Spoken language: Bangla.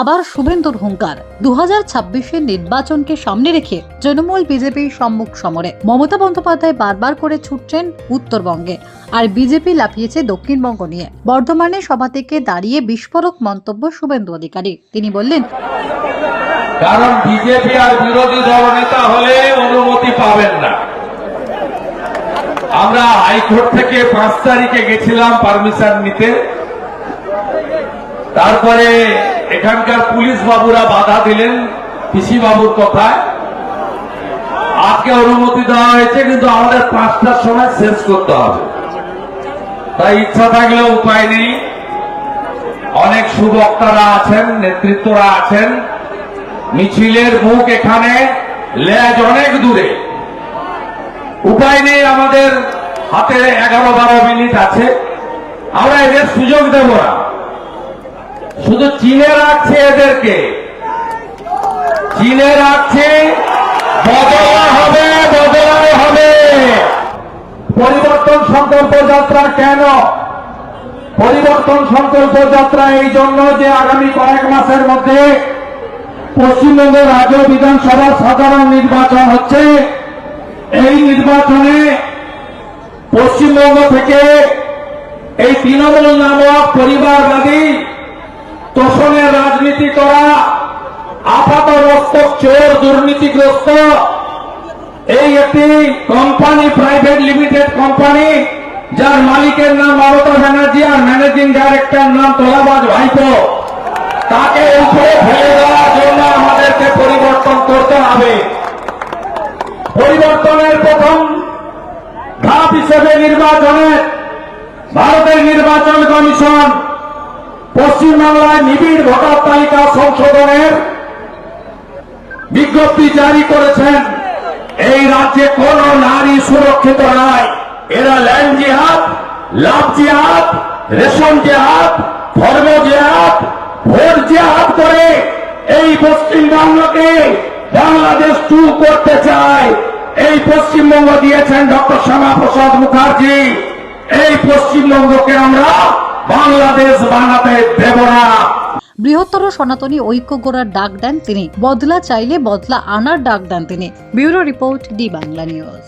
আবার শুভেন্দুর হুঙ্কার। দু হাজার ছাব্বিশের নির্বাচনকে সামনে রেখে তৃণমূল বিজেপির সম্মুখ সমরে মমতা বন্দ্যোপাধ্যায় বারবার করে ছুটছেন উত্তরবঙ্গে, আর বিজেপি লাফিয়েছে দক্ষিণবঙ্গ নিয়ে। বর্ধমানে সভা থেকে দাঁড়িয়ে বিস্ফোরক মন্তব্য শুভেন্দু অধিকারী। তিনি বললেন, কারণ বিজেপি আর বিরোধী দল নেতা হলে অনুমতি পাবেন না। আমরা হাইকোর্ট থেকে পাঁচ তারিখে গেছিলাম পারমিশন নিতে। তারপরে এখানকার পুলিশ বাবুরা বাধা দিলেন, পিসি বাবুর কথায়। আজকে অনুমতি দেওয়া হয়েছে, কিন্তু আমাদের পাঁচটার সময় শেষ করতে হবে। তাই ইচ্ছা থাকলেও উপায় নেই। অনেক সুবক্তারা আছেন, নেতৃত্বরা আছেন। মিছিলের মুখ এখানে, লেজ অনেক দূরে। উপায় নেই আমাদের হাতে এগারো বারো মিনিট আছে। আমরা এদের সুযোগ দেব না। শুধু চিনে রাখছে এদেরকে। চিনে রাখছে, বদলা হবে বদলা হবে। পরিবর্তন সংকল্প যাত্রা কেন? পরিবর্তন সংকল্প যাত্রা এই জন্য যে আগামী কয়েক মাসের মধ্যে পশ্চিমবঙ্গ রাজ্য বিধানসভার সাধারণ নির্বাচন হচ্ছে। এই নির্বাচনে পশ্চিমবঙ্গ থেকে এই তৃণমূল নামক পরিবারবাদী তোষণের রাজনীতি করা, আপাত মস্তক চোর দুর্নীতিগ্রস্ত। এই একটি কোম্পানি প্রাইভেট লিমিটেড কোম্পানি যার মালিকের নাম মমতা ব্যানার্জি আর ম্যানেজিং ডাইরেক্টর নাম তোলাবাজ ভাইপো। তাকে উপরে ফেলে দেওয়ার জন্য আমাদেরকে পরিবর্তন করতে হবে। পরিবর্তনের প্রথম ধাপ হিসেবে নির্বাচনে ভারতের নির্বাচন কমিশন পশ্চিমবাংলায় নিবিড় ভোটার তালিকা সংশোধনের বিজ্ঞপ্তি জারি করেছেন। এই রাজ্যে কোন নারী সুরক্ষিত নয় এরা ল্যান্ড জিহাদ, লাভ জিহাদ, রেশন জিহাদ, ধর্ম জিহাদ, ভোট জিহাদ করে এই পশ্চিমবঙ্গকে বাংলাদেশ টু করতে চায়। এই পশ্চিমবঙ্গ দিয়েছেন ডক্টর শ্যামা প্রসাদ মুখার্জি। এই পশ্চিমবঙ্গকে আমরা বাংলাদেশ বানাতে দেব না। বৃহত্তর সনাতনী ঐক্য গোড়ার ডাক দেন তিনি। বদলা চাইলে বদলা আনার ডাক দেন তিনি। Bureau report D Bangla news.